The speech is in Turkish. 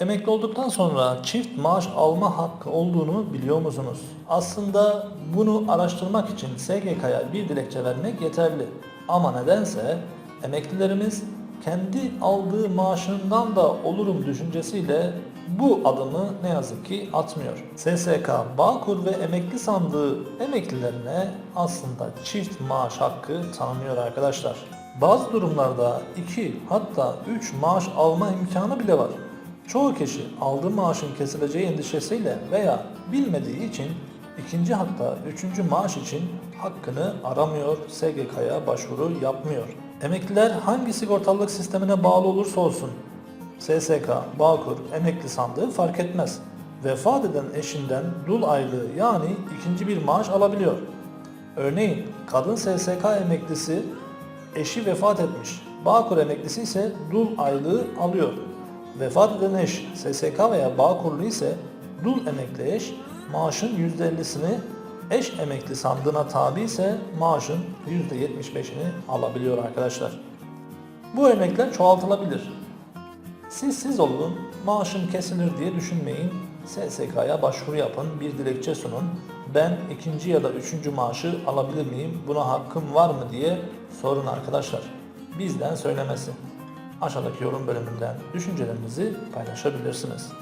Emekli olduktan sonra çift maaş alma hakkı olduğunu biliyor musunuz? Aslında bunu araştırmak için SGK'ya bir dilekçe vermek yeterli. Ama nedense emeklilerimiz kendi aldığı maaşından da olurum düşüncesiyle bu adımı ne yazık ki atmıyor. SSK, Bağkur ve emekli sandığı emeklilerine aslında çift maaş hakkı tanımıyor arkadaşlar. Bazı durumlarda 2 hatta 3 maaş alma imkanı bile var. Çoğu kişi aldığı maaşın kesileceği endişesiyle veya bilmediği için ikinci hatta üçüncü maaş için hakkını aramıyor, SGK'ya başvuru yapmıyor. Emekliler hangi sigortalılık sistemine bağlı olursa olsun SSK, Bağkur, emekli sandığı fark etmez. Vefat eden eşinden dul aylığı yani ikinci bir maaş alabiliyor. Örneğin kadın SSK emeklisi eşi vefat etmiş. Bağkur emeklisi ise dul aylığı alıyor. Vefat eden eş SSK veya Bağkurlu ise dul emekli eş maaşın %50'sini eş emekli sandığına tabi ise maaşın %75'ini alabiliyor arkadaşlar. Bu örnekler çoğaltılabilir. Siz siz olun, maaşım kesilir diye düşünmeyin. SSK'ya başvuru yapın, bir dilekçe sunun. Ben ikinci ya da üçüncü maaşı alabilir miyim, buna hakkım var mı diye sorun arkadaşlar. Bizden söylemesi. Aşağıdaki yorum bölümünden düşüncelerinizi paylaşabilirsiniz.